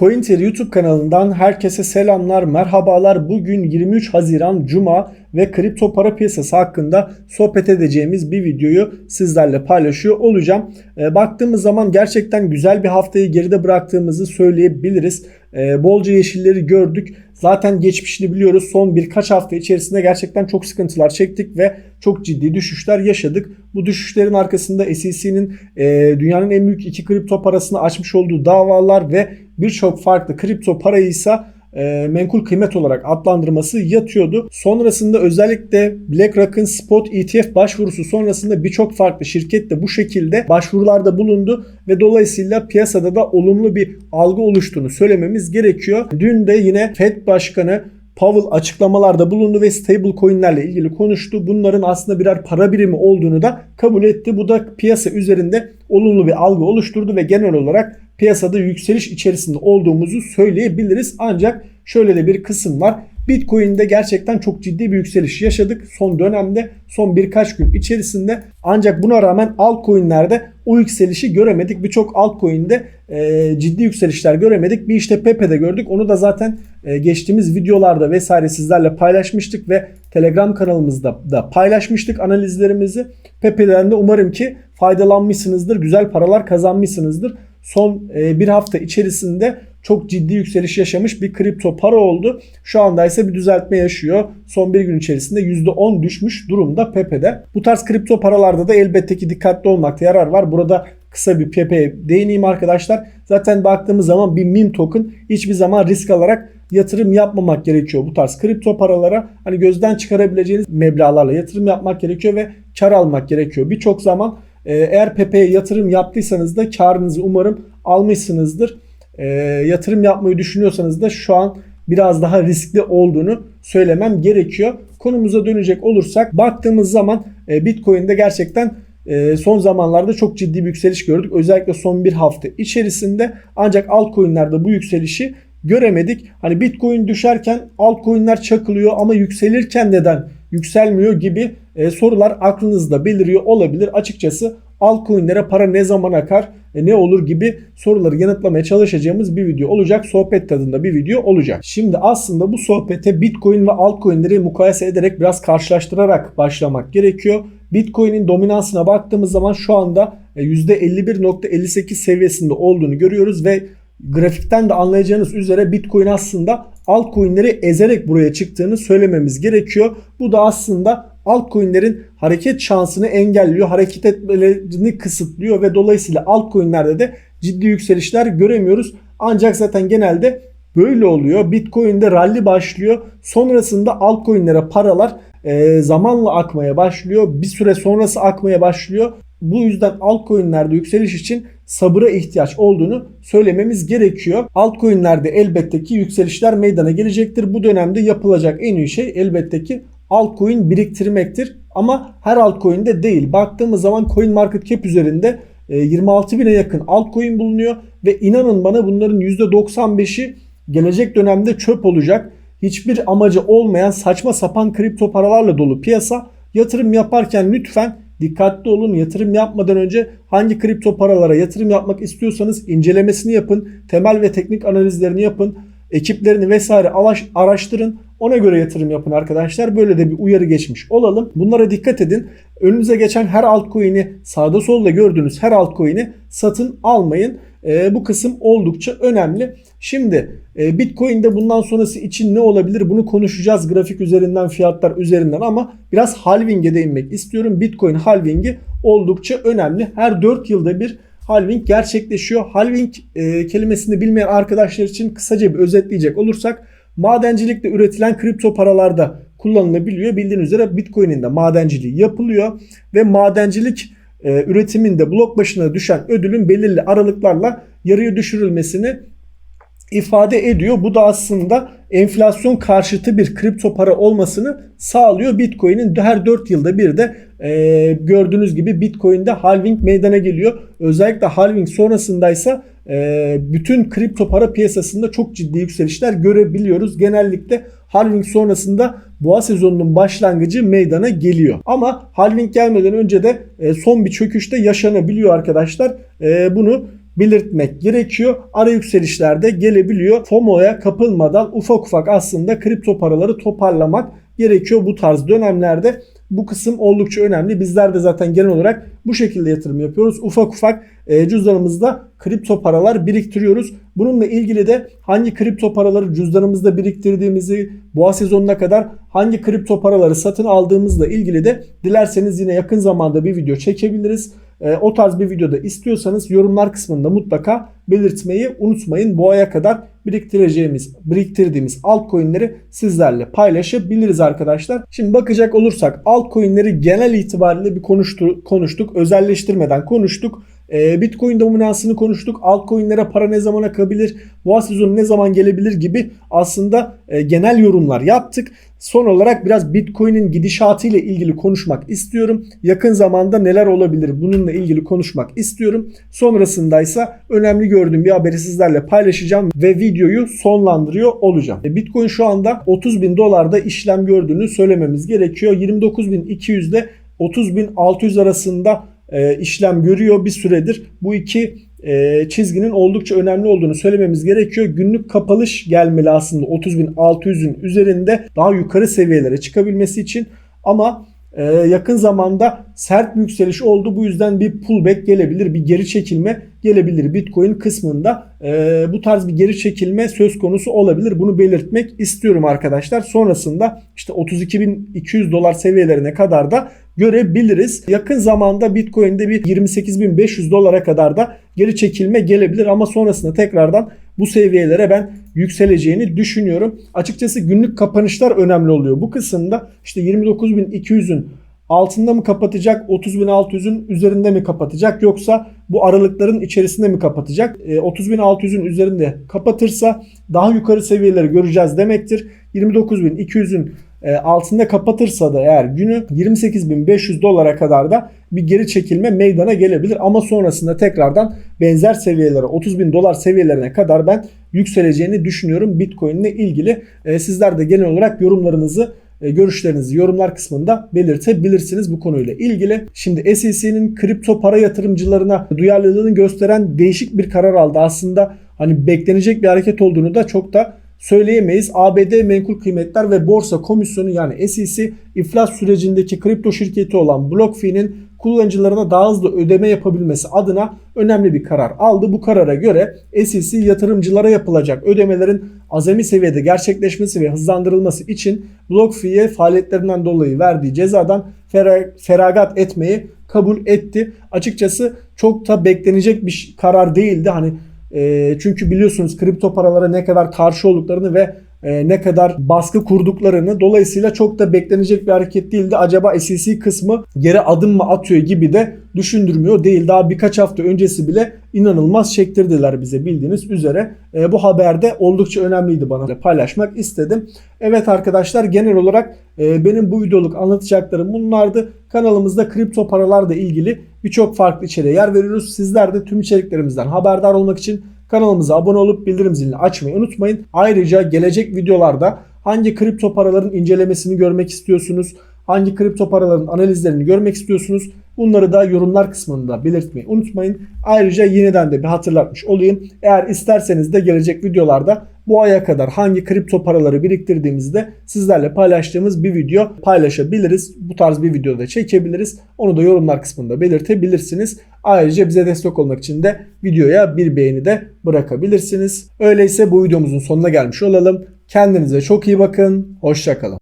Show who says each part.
Speaker 1: CoinTear YouTube kanalından herkese selamlar, merhabalar. Bugün 23 Haziran Cuma ve kripto para piyasası hakkında sohbet edeceğimiz bir videoyu sizlerle paylaşıyor olacağım. E, baktığımız zaman gerçekten güzel bir haftayı geride bıraktığımızı söyleyebiliriz. E, bolca yeşilleri gördük. Zaten geçmişini biliyoruz. Son birkaç hafta içerisinde gerçekten çok sıkıntılar çektik ve çok ciddi düşüşler yaşadık. Bu düşüşlerin arkasında SEC'nin e, dünyanın en büyük iki kripto parasını açmış olduğu davalar ve birçok farklı kripto parayı ise e, menkul kıymet olarak adlandırması yatıyordu. Sonrasında özellikle BlackRock'ın spot ETF başvurusu sonrasında birçok farklı şirket de bu şekilde başvurularda bulundu ve dolayısıyla piyasada da olumlu bir algı oluştuğunu söylememiz gerekiyor. Dün de yine Fed Başkanı Powell açıklamalarda bulundu ve stable coinlerle ilgili konuştu. Bunların aslında birer para birimi olduğunu da kabul etti. Bu da piyasa üzerinde olumlu bir algı oluşturdu ve genel olarak piyasada yükseliş içerisinde olduğumuzu söyleyebiliriz. Ancak şöyle de bir kısım var. Bitcoin'de gerçekten çok ciddi bir yükseliş yaşadık son dönemde son birkaç gün içerisinde ancak buna rağmen altcoin'lerde o yükselişi göremedik. Birçok altcoin'de e, ciddi yükselişler göremedik. Bir işte Pepe'de gördük. Onu da zaten e, geçtiğimiz videolarda vesaire sizlerle paylaşmıştık ve Telegram kanalımızda da paylaşmıştık analizlerimizi. Pepe'den de umarım ki faydalanmışsınızdır. Güzel paralar kazanmışsınızdır. Son e, bir hafta içerisinde çok ciddi yükseliş yaşamış bir kripto para oldu. Şu anda ise bir düzeltme yaşıyor. Son bir gün içerisinde %10 düşmüş durumda Pepe'de. Bu tarz kripto paralarda da elbette ki dikkatli olmakta yarar var. Burada kısa bir Pepe'ye değineyim arkadaşlar. Zaten baktığımız zaman bir meme token hiçbir zaman risk alarak yatırım yapmamak gerekiyor bu tarz kripto paralara. Hani gözden çıkarabileceğiniz meblağlarla yatırım yapmak gerekiyor ve kar almak gerekiyor. Birçok zaman e, eğer Pepe'ye yatırım yaptıysanız da karınızı umarım almışsınızdır e, yatırım yapmayı düşünüyorsanız da şu an biraz daha riskli olduğunu söylemem gerekiyor. Konumuza dönecek olursak baktığımız zaman e, Bitcoin'de gerçekten e, son zamanlarda çok ciddi bir yükseliş gördük. Özellikle son bir hafta içerisinde ancak altcoin'lerde bu yükselişi göremedik. Hani Bitcoin düşerken altcoin'ler çakılıyor ama yükselirken neden yükselmiyor gibi e, sorular aklınızda beliriyor olabilir. Açıkçası altcoin'lere para ne zaman akar, e, ne olur gibi soruları yanıtlamaya çalışacağımız bir video olacak. Sohbet tadında bir video olacak. Şimdi aslında bu sohbete Bitcoin ve altcoin'leri mukayese ederek biraz karşılaştırarak başlamak gerekiyor. Bitcoin'in dominansına baktığımız zaman şu anda %51.58 seviyesinde olduğunu görüyoruz ve grafikten de anlayacağınız üzere Bitcoin aslında altcoin'leri ezerek buraya çıktığını söylememiz gerekiyor. Bu da aslında altcoin'lerin hareket şansını engelliyor, hareket etmelerini kısıtlıyor ve dolayısıyla altcoin'lerde de ciddi yükselişler göremiyoruz. Ancak zaten genelde böyle oluyor. Bitcoin'de rally başlıyor. Sonrasında altcoin'lere paralar e, zamanla akmaya başlıyor. Bir süre sonrası akmaya başlıyor. Bu yüzden altcoin'lerde yükseliş için sabıra ihtiyaç olduğunu söylememiz gerekiyor. Altcoin'lerde elbette ki yükselişler meydana gelecektir. Bu dönemde yapılacak en iyi şey elbette ki altcoin biriktirmektir. Ama her altcoin'de değil. Baktığımız zaman coin market cap üzerinde 26 e, bine yakın altcoin bulunuyor ve inanın bana bunların %95'i gelecek dönemde çöp olacak. Hiçbir amacı olmayan saçma sapan kripto paralarla dolu piyasa. Yatırım yaparken lütfen dikkatli olun. Yatırım yapmadan önce hangi kripto paralara yatırım yapmak istiyorsanız incelemesini yapın. Temel ve teknik analizlerini yapın. Ekiplerini vesaire araştırın. Ona göre yatırım yapın arkadaşlar. Böyle de bir uyarı geçmiş olalım. Bunlara dikkat edin. Önünüze geçen her altcoin'i sağda solda gördüğünüz her altcoin'i satın almayın. E, bu kısım oldukça önemli. Şimdi e, Bitcoin'de bundan sonrası için ne olabilir bunu konuşacağız grafik üzerinden fiyatlar üzerinden ama biraz halving'e değinmek istiyorum. Bitcoin halvingi oldukça önemli. Her 4 yılda bir halving gerçekleşiyor. Halving e, kelimesini bilmeyen arkadaşlar için kısaca bir özetleyecek olursak madencilikte üretilen kripto paralarda kullanılabiliyor. Bildiğiniz üzere Bitcoin'in de madenciliği yapılıyor ve madencilik e, üretiminde blok başına düşen ödülün belirli aralıklarla yarıya düşürülmesini ifade ediyor. Bu da aslında enflasyon karşıtı bir kripto para olmasını sağlıyor. Bitcoin'in her 4 yılda bir de e, gördüğünüz gibi Bitcoin'de halving meydana geliyor. Özellikle halving sonrasındaysa e, bütün kripto para piyasasında çok ciddi yükselişler görebiliyoruz. Genellikle halving sonrasında boğa sezonunun başlangıcı meydana geliyor. Ama halving gelmeden önce de e, son bir çöküşte yaşanabiliyor arkadaşlar. E, bunu belirtmek gerekiyor. Ara yükselişler gelebiliyor. FOMO'ya kapılmadan ufak ufak aslında kripto paraları toparlamak gerekiyor bu tarz dönemlerde. Bu kısım oldukça önemli. Bizler de zaten genel olarak bu şekilde yatırım yapıyoruz. Ufak ufak e, cüzdanımızda kripto paralar biriktiriyoruz. Bununla ilgili de hangi kripto paraları cüzdanımızda biriktirdiğimizi, boğa sezonuna kadar hangi kripto paraları satın aldığımızla ilgili de dilerseniz yine yakın zamanda bir video çekebiliriz. E, o tarz bir videoda istiyorsanız yorumlar kısmında mutlaka belirtmeyi unutmayın. Bu aya kadar biriktireceğimiz, biriktirdiğimiz altcoin'leri sizlerle paylaşabiliriz arkadaşlar. Şimdi bakacak olursak altcoin'leri genel itibariyle bir konuştu, konuştuk. Özelleştirmeden konuştuk. E, Bitcoin dominansını konuştuk. Altcoin'lere para ne zaman akabilir? Boğa sezonu ne zaman gelebilir gibi aslında e, genel yorumlar yaptık. Son olarak biraz Bitcoin'in gidişatı ile ilgili konuşmak istiyorum. Yakın zamanda neler olabilir bununla ilgili konuşmak istiyorum. Sonrasında ise önemli gördüğüm bir haberi sizlerle paylaşacağım ve videoyu sonlandırıyor olacağım. E, Bitcoin şu anda 30 bin dolarda işlem gördüğünü söylememiz gerekiyor. 29.200 ile 30.600 arasında e, işlem görüyor bir süredir. Bu iki e, çizginin oldukça önemli olduğunu söylememiz gerekiyor. Günlük kapalış gelmeli aslında 30.600'ün üzerinde daha yukarı seviyelere çıkabilmesi için ama e, yakın zamanda sert bir yükseliş oldu. Bu yüzden bir pullback gelebilir, bir geri çekilme gelebilir Bitcoin kısmında. E, bu tarz bir geri çekilme söz konusu olabilir. Bunu belirtmek istiyorum arkadaşlar. Sonrasında işte 32.200 dolar seviyelerine kadar da görebiliriz. Yakın zamanda Bitcoin'de bir 28.500 dolara kadar da geri çekilme gelebilir ama sonrasında tekrardan bu seviyelere ben yükseleceğini düşünüyorum. Açıkçası günlük kapanışlar önemli oluyor. Bu kısımda işte 29.200'ün altında mı kapatacak, 30.600'ün üzerinde mi kapatacak yoksa bu aralıkların içerisinde mi kapatacak? E, 30.600'ün üzerinde kapatırsa daha yukarı seviyeleri göreceğiz demektir. 29.200'ün e, altında kapatırsa da eğer günü 28.500 dolara kadar da bir geri çekilme meydana gelebilir. Ama sonrasında tekrardan benzer seviyelere 30.000 dolar seviyelerine kadar ben yükseleceğini düşünüyorum Bitcoin ile ilgili. E, sizler de genel olarak yorumlarınızı e, görüşlerinizi yorumlar kısmında belirtebilirsiniz bu konuyla ilgili. Şimdi SEC'nin kripto para yatırımcılarına duyarlılığını gösteren değişik bir karar aldı. Aslında hani beklenecek bir hareket olduğunu da çok da söyleyemeyiz. ABD Menkul Kıymetler ve Borsa Komisyonu yani SEC iflas sürecindeki kripto şirketi olan BlockFi'nin kullanıcılarına daha hızlı ödeme yapabilmesi adına önemli bir karar aldı. Bu karara göre SEC yatırımcılara yapılacak ödemelerin azami seviyede gerçekleşmesi ve hızlandırılması için BlockFi'ye faaliyetlerinden dolayı verdiği cezadan feragat etmeyi kabul etti. Açıkçası çok da beklenecek bir karar değildi. Hani e, çünkü biliyorsunuz kripto paralara ne kadar karşı olduklarını ve e, ne kadar baskı kurduklarını dolayısıyla çok da beklenecek bir hareket değildi. Acaba SEC kısmı geri adım mı atıyor gibi de düşündürmüyor değil. Daha birkaç hafta öncesi bile inanılmaz çektirdiler bize bildiğiniz üzere. E, bu haberde oldukça önemliydi bana paylaşmak istedim. Evet arkadaşlar genel olarak e, benim bu videoluk anlatacaklarım bunlardı. Kanalımızda kripto paralarla ilgili birçok farklı içeriğe yer veriyoruz. Sizler de tüm içeriklerimizden haberdar olmak için Kanalımıza abone olup bildirim zilini açmayı unutmayın. Ayrıca gelecek videolarda hangi kripto paraların incelemesini görmek istiyorsunuz? Hangi kripto paraların analizlerini görmek istiyorsunuz? Bunları da yorumlar kısmında belirtmeyi unutmayın. Ayrıca yeniden de bir hatırlatmış olayım. Eğer isterseniz de gelecek videolarda bu aya kadar hangi kripto paraları biriktirdiğimizde sizlerle paylaştığımız bir video paylaşabiliriz. Bu tarz bir videoda çekebiliriz. Onu da yorumlar kısmında belirtebilirsiniz. Ayrıca bize destek olmak için de videoya bir beğeni de bırakabilirsiniz. Öyleyse bu videomuzun sonuna gelmiş olalım. Kendinize çok iyi bakın. Hoşçakalın.